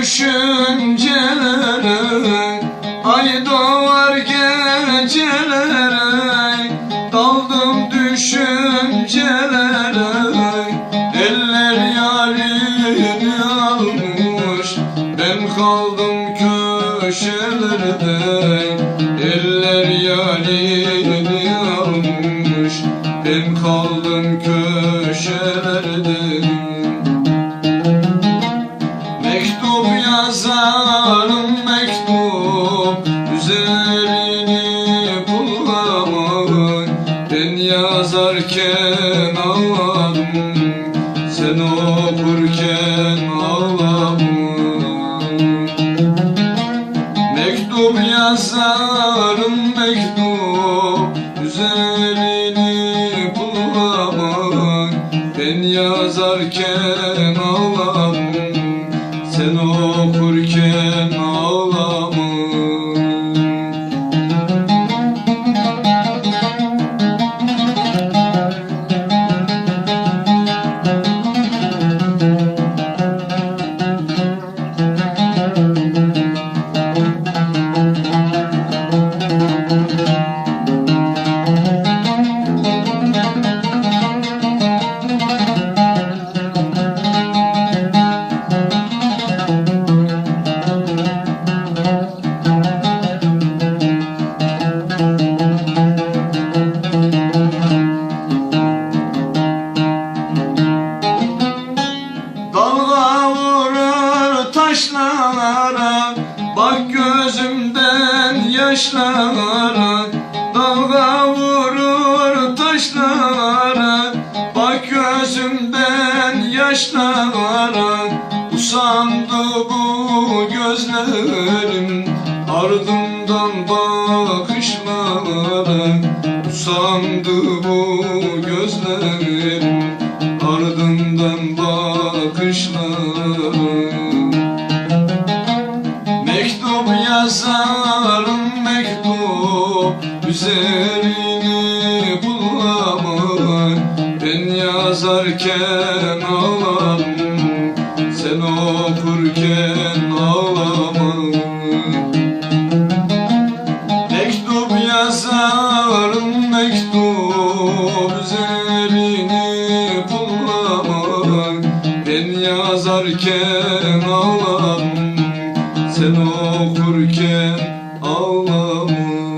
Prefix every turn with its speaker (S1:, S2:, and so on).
S1: düşüncelere Ay doğar gecelere Daldım düşüncelere Eller yarimi almış Ben kaldım köşelerde Eller yarimi almış Ben kaldım köşelerde. Yazarım mektup Üzerini bulamam Ben yazarken ağladım Sen okurken ağladım. Mektup yazarım mektup Üzerini bulamam Ben yazarken ağladım taşlara Bak gözümden yaşlara Dalga vurur taşlara Bak gözümden yaşlara Usandı bu gözlerim Ardımdan bakışlara Usandı bu gözlerim Ardından bakışlara mektup Üzerini bulamam. Ben yazarken ağlarım Sen okurken ağlamam. Mektup yazarım mektup Üzerini bulamam. Ben yazarken ağlamam ağlamı